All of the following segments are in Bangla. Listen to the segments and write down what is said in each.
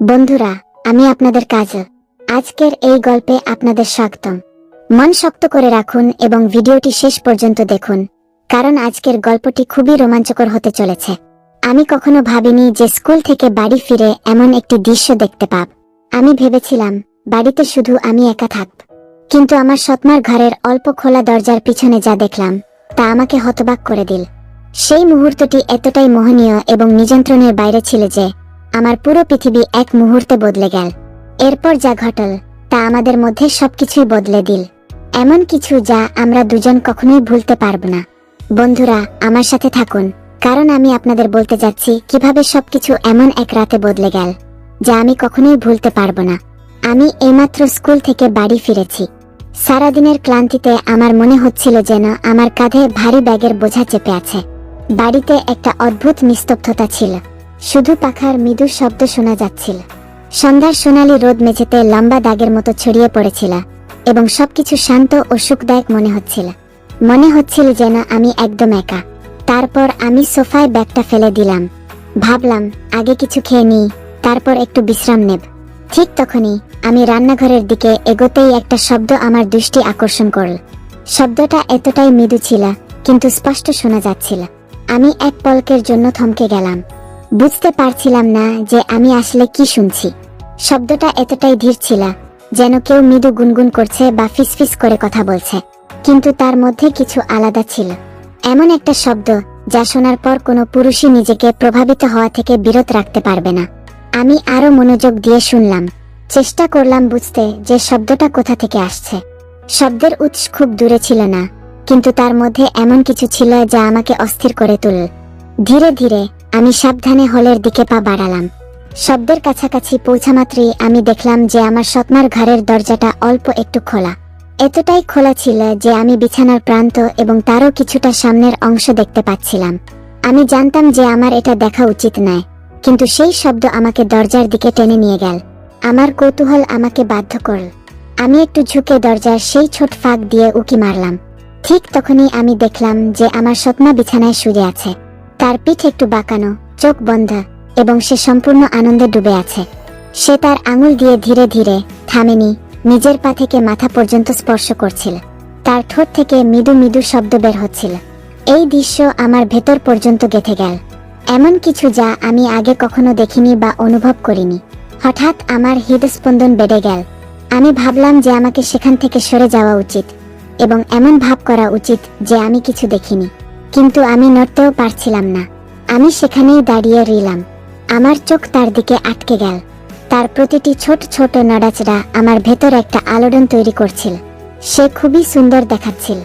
বন্ধুরা, আমি আপনাদের কাজ আজকের এই গল্পে আপনাদের স্বাগতম। মন শক্ত করে রাখুন এবং ভিডিওটি শেষ পর্যন্ত দেখুন, কারণ আজকের গল্পটি খুবই রোমাঞ্চকর হতে চলেছে। আমি কখনো ভাবিনি যে স্কুল থেকে বাড়ি ফিরে এমন একটি দৃশ্য দেখতে পাব। আমি ভেবেছিলাম, বাড়িতে শুধু আমি একা থাকব কিন্তু আমার সৎমার ঘরের অল্প খোলা দরজার পিছনে যা দেখলাম, তা আমাকে হতবাক করে দিল। সেই মুহূর্তটি এতটাই মোহনীয় এবং নিযন্ত্রণের বাইরে ছিল যে আমার পুরো পৃথিবী এক মুহূর্তে বদলে গেল। এরপর যা ঘটল, তা আমাদের মধ্যে সবকিছুই বদলে দিল। এমন কিছু যা আমরা দুজন কখনোই ভুলতে পারব না। বন্ধুরা, আমার সাথে থাকুন, কারণ আমি আপনাদের বলতে যাচ্ছি কীভাবে সবকিছু এমন এক রাতে বদলে গেল, যা আমি কখনোই ভুলতে পারব না। আমি এইমাত্র স্কুল থেকে বাড়ি ফিরেছি। সারাদিনের ক্লান্তিতে আমার মনে হচ্ছিল যেন আমার কাঁধে ভারী ব্যাগের বোঝা চেপে আছে। বাড়িতে একটা অদ্ভুত নিস্তব্ধতা ছিল। শুধু পাখার মৃদু শব্দ শোনা যাচ্ছিল। সন্ধ্যার সোনালি রোদ মেঝেতে লম্বা দাগের মতো ছড়িয়ে পড়েছিল এবং সবকিছু শান্ত ও সুখদায়ক মনে হচ্ছিল। মনে হচ্ছিল যেন আমি একদম একা। তারপর আমি সোফায় ব্যাগটা ফেলে দিলাম। ভাবলাম, আগে কিছু খেয়ে নিই, তারপর একটু বিশ্রাম নেব। ঠিক তখনই আমি রান্নাঘরের দিকে এগোতেই একটা শব্দ আমার দৃষ্টি আকর্ষণ করল। শব্দটা এতটাই মৃদু ছিল, কিন্তু স্পষ্ট শোনা যাচ্ছিল। আমি এক পলকের জন্য থমকে গেলাম। বুঝতে পারছিলাম না যে আমি আসলে কি শুনছি। শব্দটা এতটাই ধীর ছিল, যেন কেউ মৃদু গুনগুন করছে বা ফিসফিস করে কথা বলছে। কিন্তু তার মধ্যে কিছু আলাদা ছিল। এমন একটা শব্দ, যা শোনার পর কোনো পুরুষই নিজেকে প্রভাবিত হওয়া থেকে বিরত রাখতে পারবে না। আমি আরও মনোযোগ দিয়ে শুনলাম, চেষ্টা করলাম বুঝতে যে শব্দটা কোথা থেকে আসছে। শব্দের উৎস খুব দূরে ছিল না, কিন্তু তার মধ্যে এমন কিছু ছিল যা আমাকে অস্থির করে তুলল। ধীরে ধীরে আমি সাবধানে হলের দিকে পা বাড়ালাম। শব্দের কাছাকাছি পৌঁছামাত্রই আমি দেখলাম যে আমার সৎমার ঘরের দরজাটা অল্প একটু খোলা। এতটাই খোলা ছিল যে আমি বিছানার প্রান্ত এবং তারও কিছুটা সামনের অংশ দেখতে পাচ্ছিলাম। আমি জানতাম যে আমার এটা দেখা উচিত নয়, কিন্তু সেই শব্দ আমাকে দরজার দিকে টেনে নিয়ে গেল। আমার কৌতূহল আমাকে বাধ্য করল। আমি একটু ঝুঁকে দরজার সেই ছোট ফাঁক দিয়ে উকি মারলাম। ঠিক তখনই আমি দেখলাম যে আমার সৎমা বিছানায় শুয়ে আছে। তার পিঠ একটু বাঁকানো, চোখ বন্ধ এবং সে সম্পূর্ণ আনন্দে ডুবে আছে। সে তার আঙুল দিয়ে ধীরে ধীরে, থামেনি, নিজের পা থেকে মাথা পর্যন্ত স্পর্শ করছিল। তার ঠোঁট থেকে মৃদু মৃদু শব্দ বের হচ্ছিল। এই দৃশ্য আমার ভেতর পর্যন্ত গেথে গেল। এমন কিছু যা আমি আগে কখনো দেখিনি বা অনুভব করিনি। হঠাৎ আমার হৃদস্পন্দন বেড়ে গেল। আমি ভাবলাম যে আমাকে সেখান থেকে সরে যাওয়া উচিত এবং এমন ভাব করা উচিত যে আমি কিছু দেখিনি। কিন্তু আমি নড়তেও পারছিলাম না। আমি সেখানেই দাঁড়িয়ে রইলাম। আমার চোখ তার দিকে আটকে গেল। তার প্রতিটি ছোট ছোট নড়াচড়া আমার ভেতর একটা আলোড়ন তৈরি করছিল। সে খুবই সুন্দর দেখাচ্ছিল।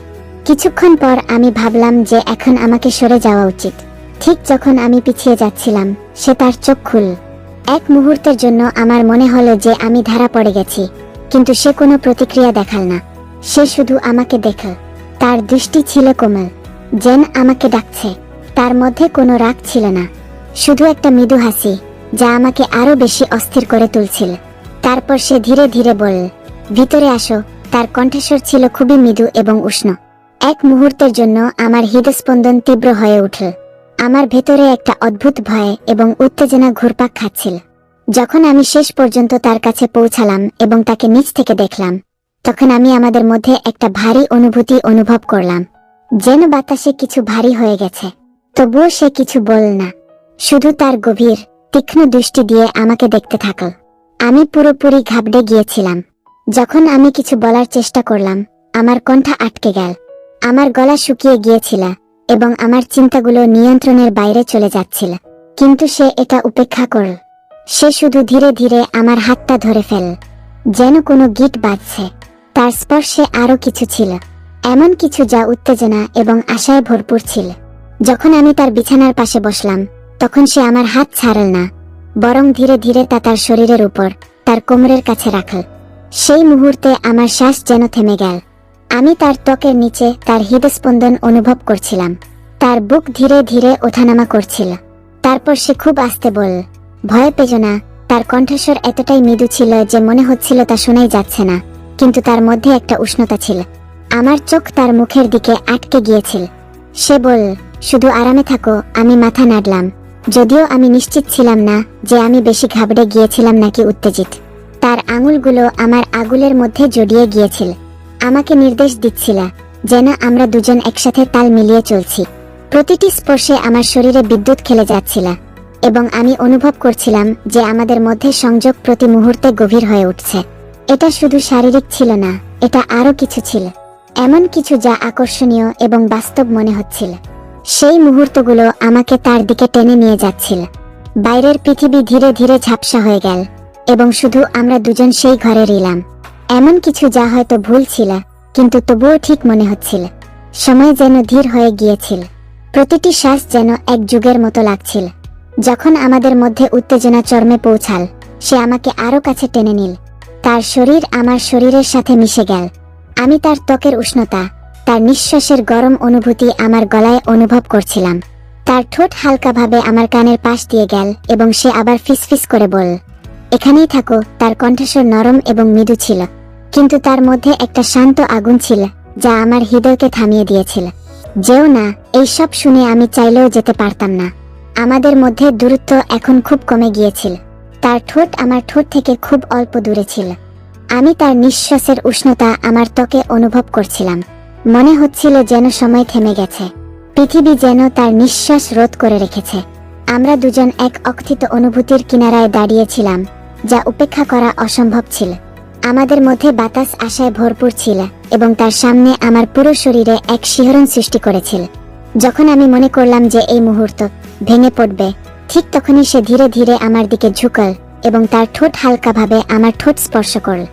কিছুক্ষণ পর আমি ভাবলাম যে এখন আমাকে সরে যাওয়া উচিত। ঠিক যখন আমি পিছিয়ে যাচ্ছিলাম, সে তার চোখ খুল এক মুহূর্তের জন্য আমার মনে হলো যে আমি ধারা পড়ে গেছি, কিন্তু সে কোনো প্রতিক্রিয়া দেখাল না। সে শুধু আমাকে দেখল। তার দৃষ্টি ছিল কোমল। যেন আমাকে ডাকছে। তার মধ্যে কোনো রাগ ছিল না। শুধু একটা মৃদু হাসি, যা আমাকে আরও বেশি অস্থির করে তুলছিল। তারপর সে ধীরে ধীরে বলল, ভিতরে আসো। তার কণ্ঠস্বর ছিল খুবই মৃদু এবং উষ্ণ। এক মুহূর্তের জন্য আমার হৃদস্পন্দন তীব্র হয়ে উঠল। আমার ভেতরে একটা অদ্ভুত ভয় এবং উত্তেজনা ঘুরপাক খাচ্ছিল। যখন আমি শেষ পর্যন্ত তার কাছে পৌঁছালাম এবং তাকে নিচ থেকে দেখলাম, তখন আমি আমাদের মধ্যে একটা ভারী অনুভূতি অনুভব করলাম। যেন বাতাসে কিছু ভারী হয়ে গেছে। তবুও সে কিছু বল না। শুধু তার গভীর, তীক্ষ্ণ দৃষ্টি দিয়ে আমাকে দেখতে থাকল। আমি পুরোপুরি ঘাবড়ে গিয়েছিলাম। যখন আমি কিছু বলার চেষ্টা করলাম, আমার কণ্ঠ আটকে গেল। আমার গলা শুকিয়ে গিয়েছিল এবং আমার চিন্তাগুলো নিয়ন্ত্রণের বাইরে চলে যাচ্ছিল। কিন্তু সে এটা উপেক্ষা করল। সে শুধু ধীরে ধীরে আমার হাতটা ধরে ফেল যেন কোনো গিট বাজছে। তার স্পর্শে আরও কিছু ছিল। এমন কিছু যা উত্তেজনা এবং আশায় ভরপুর ছিল। যখন আমি তার বিছানার পাশে বসলাম, তখন সে আমার হাত ছাড়ল না, বরং ধীরে ধীরে তা তার শরীরের উপর, তার কোমরের কাছে রাখল। সেই মুহূর্তে আমার শ্বাস যেন থেমে গেল। আমি তার ত্বকের নিচে তার হৃদস্পন্দন অনুভব করছিলাম। তার বুক ধীরে ধীরে ওঠানামা করছিল। তারপর সে খুব আস্তে বলল, ভয় পেজ না, তার কণ্ঠস্বর এতটাই মৃদু ছিল যে মনে হচ্ছিল তা শোনাই যাচ্ছে না, কিন্তু তার মধ্যে একটা উষ্ণতা ছিল। আমার চোখ তার মুখের দিকে আটকে গিয়েছিল। সে বলল, শুধু আরামে থাকো, আমি মাথা নাড়লাম। যদিও আমি নিশ্চিত ছিলাম না যে আমি বেশি ঘাবড়ে গিয়েছিলাম নাকি উত্তেজিত। তার আঙুলগুলো আমার আগুলের মধ্যে জড়িয়ে গিয়েছিল। আমাকে নির্দেশ দিচ্ছিল যেন আমরা দুজন একসাথে তাল মিলিয়ে চলছি। প্রতিটি স্পর্শে আমার শরীরে বিদ্যুৎ খেলে যাচ্ছিল এবং আমি অনুভব করছিলাম যে আমাদের মধ্যে সংযোগ প্রতি মুহূর্তে গভীর হয়ে উঠছে। এটা শুধু শারীরিক ছিল না, এটা আরও কিছু ছিল। এমন কিছু যা আকর্ষণীয় এবং বাস্তব মনে হচ্ছিল। সেই মুহূর্তগুলো আমাকে তার দিকে টেনে নিয়ে যাচ্ছিল। বাইরের পৃথিবী ধীরে ধীরে ঝাপসা হয়ে গেল এবং শুধু আমরা দুজন সেই ঘরে রইলাম। এমন কিছু যা হয়তো ভুল ছিল, কিন্তু তবুও ঠিক মনে হচ্ছিল। সময় যেন ধীর হয়ে গিয়েছিল। প্রতিটি শ্বাস যেন এক যুগের মতো লাগছিল। যখন আমাদের মধ্যে উত্তেজনা চর্মে পৌঁছাল, সে আমাকে আরও কাছে টেনে নিল। তার শরীর আমার শরীরের সাথে মিশে গেল। আমি তার ত্বকের উষ্ণতা, তার নিঃশ্বাসের গরম অনুভূতি আমার গলায় অনুভব করছিলাম। তার ঠোঁট হালকাভাবে আমার কানের পাশ দিয়ে গেল এবং সে আবার ফিসফিস করে বল, এখানেই থাকো, তার কণ্ঠস্বর নরম এবং মৃদু ছিল, কিন্তু তার মধ্যে একটা শান্ত আগুন ছিল, যা আমার হৃদয়কে থামিয়ে দিয়েছিল। যেও না এইসব শুনে আমি চাইলেও যেতে পারতাম না। আমাদের মধ্যে দূরত্ব এখন খুব কমে গিয়েছিল। তার ঠোঁট আমার ঠোঁট থেকে খুব অল্প দূরে ছিল। আমি তার নিঃশ্বাসের উষ্ণতা আমার ত্বকে অনুভব করছিলাম। মনে হচ্ছিল যেন সময় থেমে গেছে। পৃথিবী যেন তার নিঃশ্বাস রোধ করে রেখেছে। আমরা দুজন এক অকথিত অনুভূতির কিনারায় দাঁড়িয়েছিলাম, যা উপেক্ষা করা অসম্ভব ছিল। আমাদের মধ্যে বাতাস আশায় ভরপুর ছিল এবং তার সামনে আমার পুরো শরীরে এক শিহরণ সৃষ্টি করেছিল। যখন আমি মনে করলাম যে এই মুহূর্ত ভেঙে পড়বে, ঠিক তখনই সে ধীরে ধীরে আমার দিকে ঝুঁকল এবং তার ঠোঁট হালকাভাবে আমার ঠোঁট স্পর্শ করল।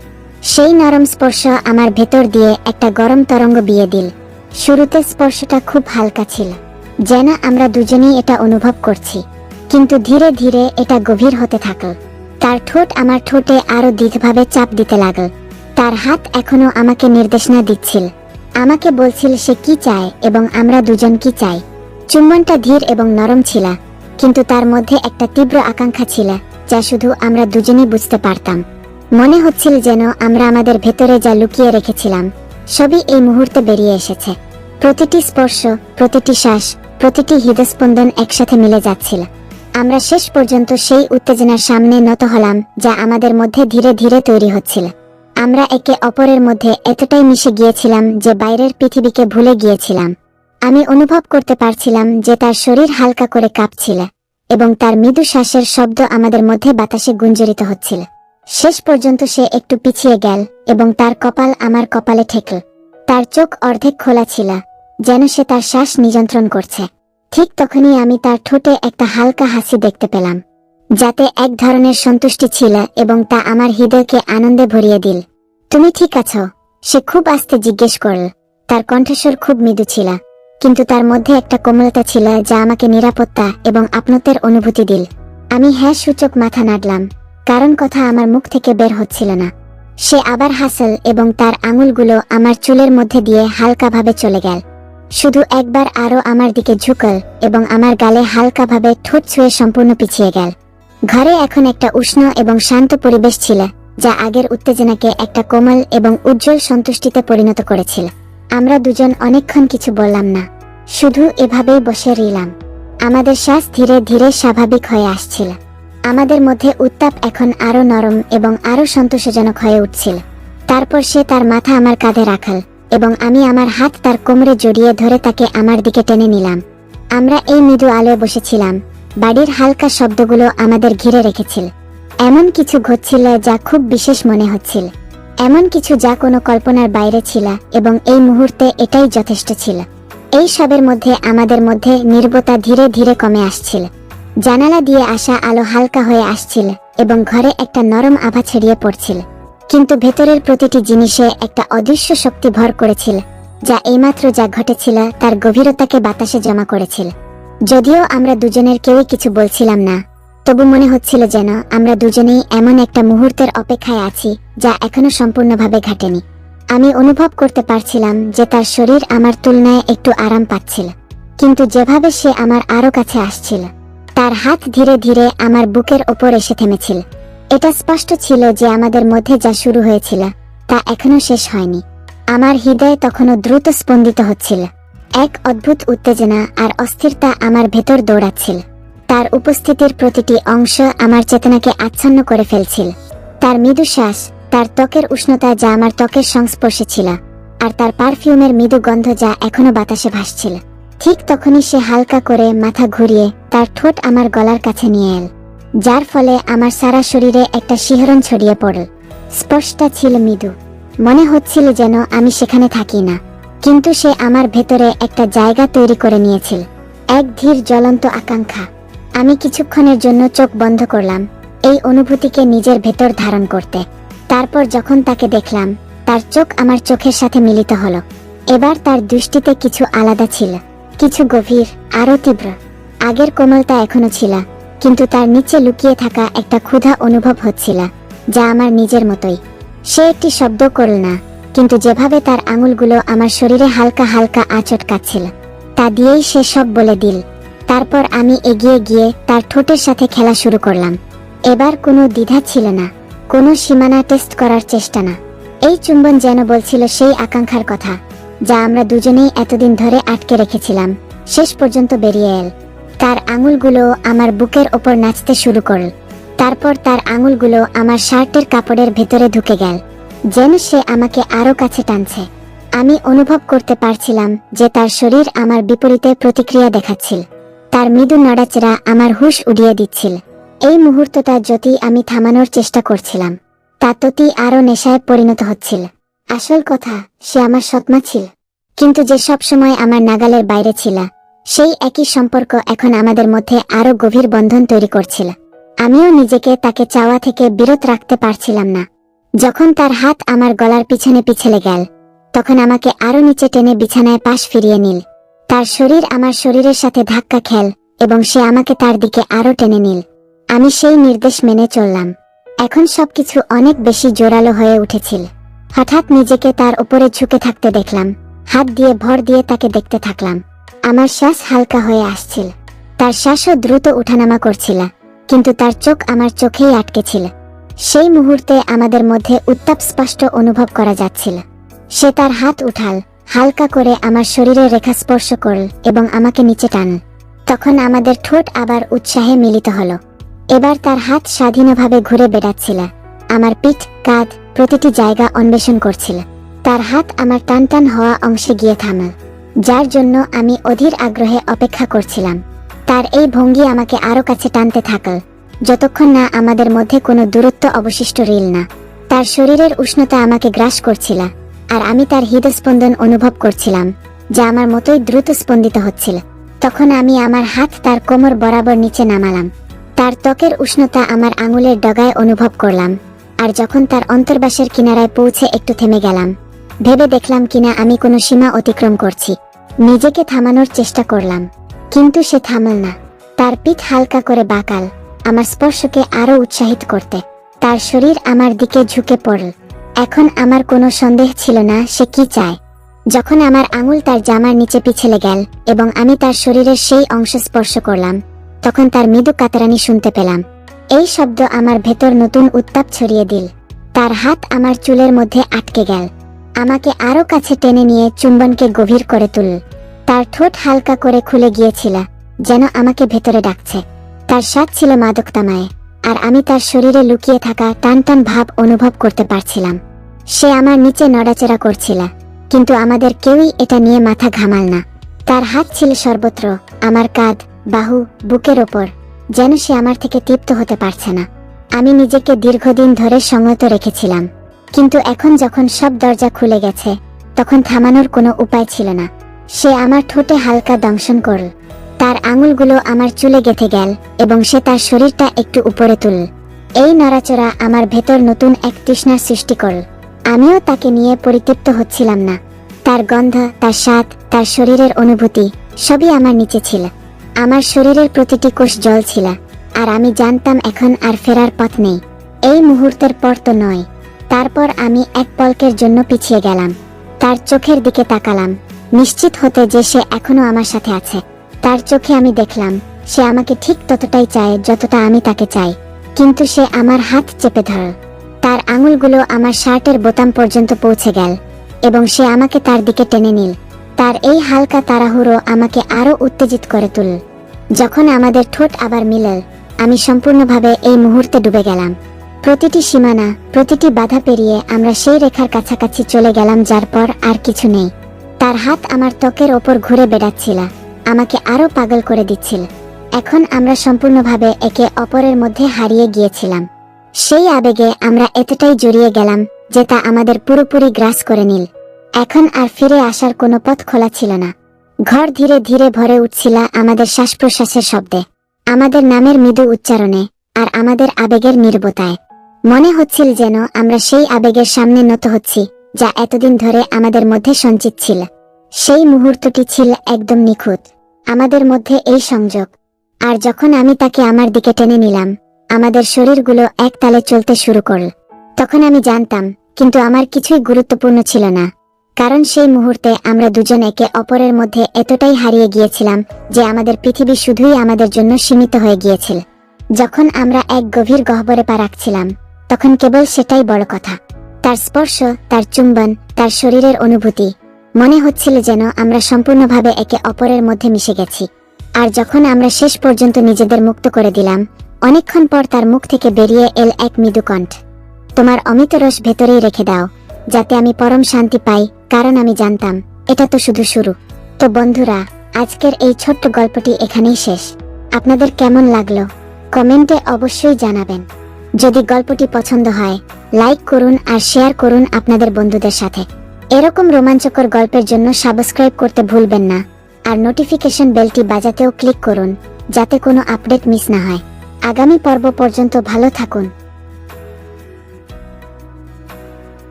সেই নরম স্পর্শ আমার ভেতর দিয়ে একটা গরম তরঙ্গ বিয়ে দিল। শুরুতে স্পর্শটা খুব হালকা ছিল, যেন আমরা দুজনেই এটা অনুভব করছি, কিন্তু ধীরে ধীরে এটা গভীর হতে থাকল। তার ঠোঁট আমার ঠোঁটে আরও দীর্ঘভাবে চাপ দিতে লাগল। তার হাত এখনও আমাকে নির্দেশনা দিচ্ছিল। আমাকে বলছিল সে কি চায় এবং আমরা দুজন কি চাই। চুম্বনটা ধীর এবং নরম ছিল, কিন্তু তার মধ্যে একটা তীব্র আকাঙ্ক্ষা ছিল, যা শুধু আমরা দুজনেই বুঝতে পারতাম। মনে হচ্ছিল যেন আমরা আমাদের ভেতরে যা লুকিয়ে রেখেছিলাম, সবই এই মুহূর্তে বেরিয়ে এসেছে। প্রতিটি স্পর্শ, প্রতিটি শ্বাস, প্রতিটি হৃদস্পন্দন একসাথে মিলে যাচ্ছিল। আমরা শেষ পর্যন্ত সেই উত্তেজনার সামনে নত হলাম, যা আমাদের মধ্যে ধীরে ধীরে তৈরি হচ্ছিল। আমরা একে অপরের মধ্যে এতটাই মিশে গিয়েছিলাম যে বাইরের পৃথিবীকে ভুলে গিয়েছিলাম। আমি অনুভব করতে পারছিলাম যে তার শরীর হালকা করে কাঁপছিল, এবং তার মৃদু শ্বাসের শব্দ আমাদের মধ্যে বাতাসে গুঞ্জরিত হচ্ছিল। শেষ পর্যন্ত সে একটু পিছিয়ে গেল এবং তার কপাল আমার কপালে ঠেকল। তার চোখ অর্ধেক খোলা ছিল, যেন সে তার শ্বাস নিযন্ত্রণ করছে। ঠিক তখনই আমি তার ঠোঁটে একটা হালকা হাসি দেখতে পেলাম, যাতে এক ধরনের সন্তুষ্টি ছিল এবং তা আমার হৃদয়কে আনন্দে ভরিয়ে দিল। তুমি ঠিক আছো? সে খুব আস্তে জিজ্ঞেস করল। তার কণ্ঠস্বর খুব মৃদু ছিল, কিন্তু তার মধ্যে একটা কোমলতা ছিল যা আমাকে নিরাপত্তা এবং আপনত্বের অনুভূতি দিল। আমি হ্যাঁ সূচক মাথা নাড়লাম। কারণ কথা আমার মুখ থেকে বের হচ্ছিল না। সে আবার হাসল এবং তার আঙুলগুলো আমার চুলের মধ্যে দিয়ে হালকাভাবে চলে গেল। শুধু একবার আরও আমার দিকে ঝুঁকল এবং আমার গালে হালকাভাবে ঠোঁট ছুঁয়ে সম্পূর্ণ পিছিয়ে গেল। ঘরে এখন একটা উষ্ণ এবং শান্ত পরিবেশ ছিল, যা আগের উত্তেজনাকে একটা কোমল এবং উজ্জ্বল সন্তুষ্টিতে পরিণত করেছিল। আমরা দুজন অনেকক্ষণ কিছু বললাম না, শুধু এভাবেই বসে রইলাম। আমাদের শ্বাস ধীরে ধীরে স্বাভাবিক হয়ে আসছিল। আমাদের মধ্যে উত্তাপ এখন আরও নরম এবং আরও সন্তোষজনক হয়ে উঠছিল। তারপর সে তার মাথা আমার কাঁধে রাখাল এবং আমি আমার হাত তার কোমরে জড়িয়ে ধরে তাকে আমার দিকে টেনে নিলাম। আমরা এই মৃদু আলোয় বসেছিলাম। বাড়ির হালকা শব্দগুলো আমাদের ঘিরে রেখেছিল। এমন কিছু ঘটছিল যা খুব বিশেষ মনে হচ্ছিল। এমন কিছু যা কোনো কল্পনার বাইরে ছিল এবং এই মুহূর্তে এটাই যথেষ্ট ছিল। এই সবের মধ্যে আমাদের মধ্যে নির্বতা ধীরে ধীরে কমে আসছিল। জানালা দিয়ে আসা আলো হালকা হয়ে আসছিল এবং ঘরে একটা নরম আভা ছড়িয়ে পড়ছিল। কিন্তু ভেতরের প্রতিটি জিনিসে একটা অদৃশ্য শক্তি ভর করেছিল, যা এইমাত্র যা ঘটেছিল তার গভীরতাকে বাতাসে জমা করেছিল। যদিও আমরা দুজনের কেউই কিছু বলছিলাম না, তবু মনে হচ্ছিল যেন আমরা দুজনেই এমন একটা মুহূর্তের অপেক্ষায় আছি, যা এখনও সম্পূর্ণভাবে ঘটেনি। আমি অনুভব করতে পারছিলাম যে তার শরীর আমার তুলনায় একটু আরাম পাচ্ছিল, কিন্তু যেভাবে সে আমার আরও কাছে আসছিল। তার হাত ধীরে ধীরে আমার বুকের ওপর এসে থেমেছিল। এটা স্পষ্ট ছিল যে আমাদের মধ্যে যা শুরু হয়েছিল, তা এখনও শেষ হয়নি। আমার হৃদয় তখনও দ্রুত স্পন্দিত হচ্ছিল। এক অদ্ভুত উত্তেজনা আর অস্থিরতা আমার ভেতর দৌড়াচ্ছিল। তার উপস্থিতির প্রতিটি অংশ আমার চেতনাকে আচ্ছন্ন করে ফেলছিল। তার মৃদু শ্বাস, তার ত্বকের উষ্ণতা যা আমার ত্বকের সংস্পর্শে ছিল, আর তার পারফিউমের মৃদু গন্ধ যা এখনও বাতাসে ভাসছিল। ঠিক তখনই সে হালকা করে মাথা ঘুরিয়ে তার ঠোঁট আমার গলার কাছে নিয়ে এল, যার ফলে আমার সারা শরীরে একটা শিহরণ ছড়িয়ে পড়ল। স্পর্শটা ছিল মৃদু। মনে হচ্ছিল যেন আমি সেখানে থাকি না, কিন্তু সে আমার ভেতরে একটা জায়গা তৈরি করে নিয়েছিল। এক ধীর জ্বলন্ত আকাঙ্ক্ষা। আমি কিছুক্ষণের জন্য চোখ বন্ধ করলাম, এই অনুভূতিকে নিজের ভেতর ধারণ করতে। তারপর যখন তাকে দেখলাম, তার চোখ আমার চোখের সাথে মিলিত হলো। এবার তার দৃষ্টিতে কিছু আলাদা ছিল। কিছু গভীর আরও তীব্র। আগের কোমলতা এখনও ছিল, কিন্তু তার নিচে লুকিয়ে থাকা একটা ক্ষুধা অনুভব হচ্ছিল, যা আমার নিজের মতোই। সে একটি শব্দ করল না, কিন্তু যেভাবে তার আঙুলগুলো আমার শরীরে হালকা হালকা আচট কাচ্ছিল তা দিয়েই সে সব বলে দিল। তারপর আমি এগিয়ে গিয়ে তার ঠোঁটের সাথে খেলা শুরু করলাম। এবার কোনো দ্বিধা ছিল না, কোনো সীমানা টেস্ট করার চেষ্টা না। এই চুম্বন যেন বলছিল সেই আকাঙ্ক্ষার কথা। যা আমরা দুজনেই এতদিন ধরে আটকে রেখেছিলাম। শেষ পর্যন্ত বেরিয়ে এল। তার আঙুলগুলো আমার বুকের ওপর নাচতে শুরু করল। তারপর তার আঙুলগুলো আমার শার্টের কাপড়ের ভেতরে ঢুকে গেল। যেন সে আমাকে আরও কাছে টানছে। আমি অনুভব করতে পারছিলাম যে তার শরীর আমার বিপরীতে প্রতিক্রিয়া দেখাচ্ছিল। তার মৃদু নড়াচড়া আমার হুশ উড়িয়ে দিচ্ছিল। এই মুহূর্তটা যতই আমি থামানোর চেষ্টা করছিলাম, তা ততই আরও নেশায় পরিণত হচ্ছিল। আসল কথা, সে আমার সৎমা ছিল। কিন্তু যে সব সময় আমার নাগালের বাইরে ছিল, সেই একই সম্পর্ক এখন আমাদের মধ্যে আরও গভীর বন্ধন তৈরি করছিল। আমিও নিজেকে তাকে চাওয়া থেকে বিরত রাখতে পারছিলাম না। যখন তার হাত আমার গলার পিছনে পিছলে গেল, তখন আমাকে আরও নিচে টেনে বিছানায় পাশ ফিরিয়ে নিল। তার শরীর আমার শরীরের সাথে ধাক্কা খেল এবং সে আমাকে তার দিকে আরও টেনে নিল। আমি সেই নির্দেশ মেনে চললাম। এখন সবকিছু অনেক বেশি জোরালো হয়ে উঠেছিল। হঠাৎ নিজেকে তার উপরে ঝুঁকে থাকতে দেখলাম। হাত দিয়ে ভর দিয়ে তাকে দেখতে থাকলাম। আমার শ্বাস হালকা হয়ে আসছিল। তার শ্বাসও দ্রুত উঠানামা করছিল, কিন্তু তার চোখ আমার চোখেই আটকে ছিল। সেই মুহূর্তে আমাদের মধ্যে উত্তাপ স্পষ্ট অনুভব করা যাচ্ছিল। সে তার হাত উঠাল, হালকা করে আমার শরীরে রেখা স্পর্শ করল এবং আমাকে নিচে টানল। তখন আমাদের ঠোঁট আবার উৎসাহে মিলিত হল। এবার তার হাত স্বাধীনভাবে ঘুরে বেড়াচ্ছিল। আমার পিঠ, কাঁধ প্রতিটি জায়গা অন্বেষণ করছিল। তার হাত আমার টান টান হওয়া অংশে গিয়ে থামাল, যার জন্য আমি অধীর আগ্রহে অপেক্ষা করছিলাম। তার এই ভঙ্গি আমাকে আরও কাছে টানতে থাকল, যতক্ষণ না আমাদের মধ্যে কোনো দূরত্ব অবশিষ্ট রইল না। তার শরীরের উষ্ণতা আমাকে গ্রাস করছিল, আর আমি তার হৃদস্পন্দন অনুভব করছিলাম, যা আমার মতোই দ্রুত স্পন্দিত হচ্ছিল। তখন আমি আমার হাত তার কোমর বরাবর নিচে নামালাম। তার ত্বকের উষ্ণতা আমার আঙুলের ডগায় অনুভব করলাম। আর যখন তার অন্তর্বাসের কিনারায় পৌঁছে একটু থেমে গেলাম। ভেবে দেখলাম কিনা আমি কোনো সীমা অতিক্রম করছি। নিজেকে থামানোর চেষ্টা করলাম। কিন্তু সে থামল না। তার পিঠ হালকা করে বাকাল, আমার স্পর্শকে আরও উৎসাহিত করতে। তার শরীর আমার দিকে ঝুঁকে পড়ল। এখন আমার কোনো সন্দেহ ছিল না সে কি চায়। যখন আমার আঙুল তার জামার নিচে পিছলে গেল এবং আমি তার শরীরের সেই অংশ স্পর্শ করলাম, তখন তার মৃদু কাতারানি শুনতে পেলাম। এই শব্দ আমার ভেতর নতুন উত্তাপ ছড়িয়ে দিল। তার হাত আমার চুলের মধ্যে আটকে গেল। আমাকে আরও কাছে টেনে নিয়ে চুম্বনকে গভীর করে তুলল। তার ঠোঁট হালকা করে খুলে গিয়েছিল, যেন আমাকে ভেতরে ডাকছে। তার স্বাদ ছিল মাদকতামায়, আর আমি তার শরীরে লুকিয়ে থাকা টান টান ভাব অনুভব করতে পারছিলাম। সে আমার নিচে নড়াচড়া করছিল, কিন্তু আমাদের কেউই এটা নিয়ে মাথা ঘামাল না। তার হাত ছিল সর্বত্র, আমার কাঁধ, বাহু, বুকের ওপর। যেন সে আমার থেকে তৃপ্ত হতে পারছে না। আমি নিজেকে দীর্ঘদিন ধরে সংযত রেখেছিলাম। কিন্তু এখন যখন সব দরজা খুলে গেছে, তখন থামানোর কোনো উপায় ছিল না। সে আমার ঠোঁটে হালকা দংশন করল। তার আঙুলগুলো আমার চুলে গেথে গেল এবং সে তার শরীরটা একটু উপরে তুলল। এই নড়াচড়া আমার ভেতর নতুন এক তৃষ্ণার সৃষ্টি করল। আমিও তাকে নিয়ে পরিতৃপ্ত হচ্ছিলাম না। তার গন্ধ, তার স্বাদ, তার শরীরের অনুভূতি সবই আমার নিচে ছিল। আমার শরীরের প্রতিটি কোষ জল ছিল আর আমি জানতাম এখন আর ফেরার পথ নেই। এই মুহূর্তের পর তো নয়। তারপর আমি এক পলকের জন্য পিছিয়ে গেলাম। তার চোখের দিকে তাকালাম। নিশ্চিত হতে যে সে এখনও আমার সাথে আছে। তার চোখে আমি দেখলাম, সে আমাকে ঠিক ততটাই চায় যতটা আমি তাকে চাই। কিন্তু সে আমার হাত চেপে ধরল তার আঙুলগুলো আমার শার্টের বোতাম পর্যন্ত পৌঁছে গেল, এবং সে আমাকে তার দিকে টেনে নিল। তার এই হালকা তাড়াহুড়ো আমাকে আরও উত্তেজিত করে তুলল। যখন আমাদের ঠোঁট আবার মিলল, আমি সম্পূর্ণভাবে এই মুহূর্তে ডুবে গেলাম। প্রতিটি সীমানা, প্রতিটি বাধা পেরিয়ে আমরা সেই রেখার কাছাকাছি চলে গেলাম যার পর আর কিছু নেই। তার হাত আমার ত্বকের ওপর ঘুরে বেড়াচ্ছিল, আমাকে আরও পাগল করে দিচ্ছিল। এখন আমরা সম্পূর্ণভাবে একে অপরের মধ্যে হারিয়ে গিয়েছিলাম। সেই আবেগে আমরা এতটাই জড়িয়ে গেলাম যে তা আমাদের পুরোপুরি গ্রাস করে নিল। এখন আর ফিরে আসার কোনো পথ খোলা ছিল না। ঘর ধীরে ধীরে ভরে উঠছিল আমাদের শ্বাস প্রশ্বাসের শব্দে, আমাদের নামের মৃদু উচ্চারণে আর আমাদের আবেগের নির্বতায়। মনে হচ্ছিল যেন আমরা সেই আবেগের সামনে নত হচ্ছি, যা এতদিন ধরে আমাদের মধ্যে সঞ্চিত ছিল। সেই মুহূর্তটি ছিল একদম নিখুঁত, আমাদের মধ্যে এই সংযোগ। আর যখন আমি তাকে আমার দিকে টেনে নিলাম, আমাদের শরীরগুলো এক তালে চলতে শুরু করল। তখন আমি জানতাম, কিন্তু আমার কিছুই গুরুত্বপূর্ণ ছিল না। কারণ সেই মুহূর্তে আমরা দুজন একে অপরের মধ্যে এতটাই হারিয়ে গিয়েছিলাম যে আমাদের পৃথিবী শুধুই আমাদের জন্য সীমিত হয়ে গিয়েছিল। যখন আমরা এক গভীর গহ্বরে পা রাখছিলাম, তখন কেবল সেটাই বড় কথা। তার স্পর্শ, তার চুম্বন, তার শরীরের অনুভূতি, মনে হচ্ছিল যেন আমরা সম্পূর্ণভাবে একে অপরের মধ্যে মিশে গেছি। আর যখন আমরা শেষ পর্যন্ত নিজেদের মুক্ত করে দিলাম, অনেকক্ষণ পর তার মুখ থেকে বেরিয়ে এল এক মৃদুকণ্ঠ তোমার অমিত রস ভেতরেই রেখে দাও, যাতে আমি পরম শান্তি পাই কারণ আমি জানতাম, এটা তো শুধু শুরু। তো বন্ধুরা, আজকের এই ছোট্ট গল্পটি এখানেই শেষ। আপনাদের কেমন লাগল? কমেন্টে অবশ্যই জানাবেন। যদি গল্পটি পছন্দ হয়, লাইক করুন আর শেয়ার করুন আপনাদের বন্ধুদের সাথে। এরকম রোমাঞ্চকর গল্পের জন্য সাবস্ক্রাইব করতে ভুলবেন না। আর নোটিফিকেশন বেলটি বাজাতেও ক্লিক করুন, যাতে কোনো আপডেট মিস না হয়। আগামী পর্ব পর্যন্ত ভালো থাকুন।